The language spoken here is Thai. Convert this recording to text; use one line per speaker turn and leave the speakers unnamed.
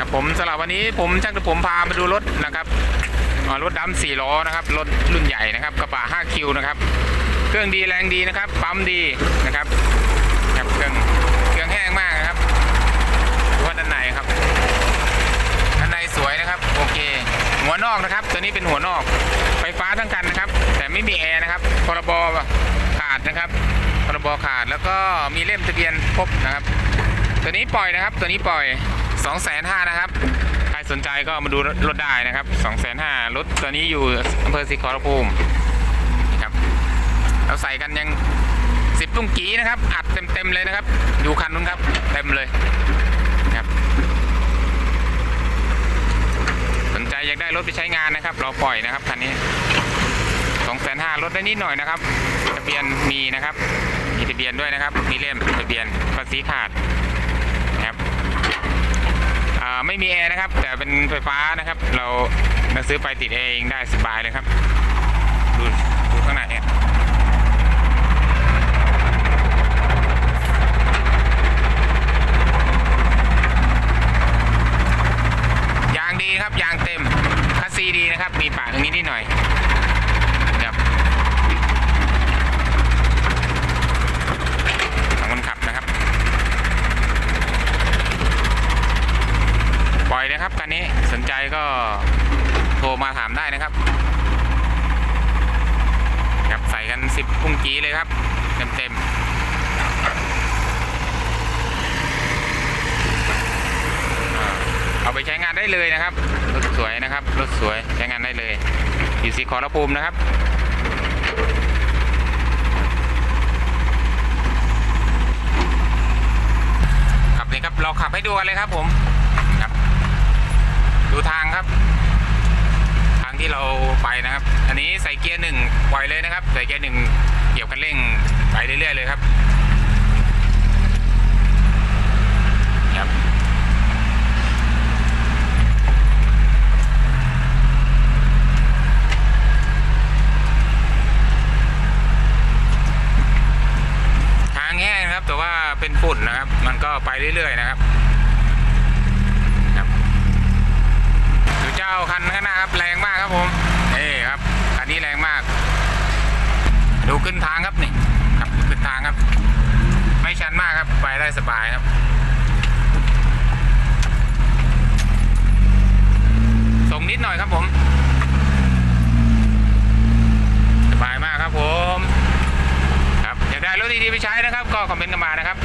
ครับผมสำหรับวันนี้ผมช่างผมพามาดูรถนะครับรถดำสี่ล้อนะครับรถรุ่นใหญ่นะครับกระบะ 5 คิวนะครับ เครื่องดีแรงดีนะครับ ปั๊มดีนะครับครับเครื่องเครื่องแห้งมากนะครับดูว่าด้านในครับด้านในสวยนะครับโอเค หัวนอกนะครับ ตัวนี้เป็นหัวนอก ไฟฟ้าทั้งคันนะครับ แต่ไม่มีแอร์นะครับพรบขาดนะครับพรบขาดแล้วก็มีเล่มทะเบียนครบนะครับ ตัวนี้ปล่อยนะครับ ตัวนี้ปล่อย 2 5 0 0 0นะครับ ใครสนใจก็มาดูรถได้นะครับ2 5 0 0 0รถตัวนี้อยู่อำเภอศรีขอรภูมิครับเราใส่กันยัง10ตุ้งกีนะครับ อัดเต็มๆเลยนะครับ ดูคันนู้นครับ เต็มเลยครับ สนใจอยากได้รถไปใช้งานนะครับ เราปล่อยนะครับคันนี้2 5 0 0 0ลดได้นิดหน่อยนะครับทะเบียนมีนะครับ มีทะเบียนด้วยนะครับ มีเล่มทะเบียนภาษีขาด ไม่มีแอร์นะครับ แต่เป็นไฟฟ้านะครับ เรามาซื้อไปติดเองได้สบายเลยครับ ดูดูข้างในเนี่ยยางดีครับยางเต็มคัสซีดีนะครับ มีปาดตรงนี้นิดหน่อยนะครับของคนขับนะครับ ปล่อย นะครับคันนี้สนใจก็โทรมาถามได้นะครับครับใส่กัน10พุ่งกี้เลยครับเต็มเต็มๆเอาไปใช้งานได้เลยนะครับ รถสวยนะครับ รถสวยใช้งานได้เลยอยู่สีขอรภูมินะครับ ขับนี่ครับ เราขับให้ดูกันเลยครับผมับทางครับ ทางที่เราไปนะครับ อันนี้ใส่เกียร์หนึ่งปล่อยเลยนะครับ ใส่เกียร์หนึ่งเหยียบคันเร่งไปเรื่อยๆเลยครับครับทางแห้งนะครับแต่ว่าเป็นฝุ่นนะครับ มันก็ไปเรื่อยๆนะครับ ดูเจ้า คันข้างหน้าครับแรงมากครับผมนี่ครับคันนี้แรงมาก ดูขึ้นทางครับนี่ครับขึ้นทางครับ ไม่ชันมากครับไปได้สบายครับส่งนิดหน่อยครับผมสบายมากครับผมครับอยากได้รถดีๆไปใช้นะครับ ก็คอมเมนต์กันมานะครับ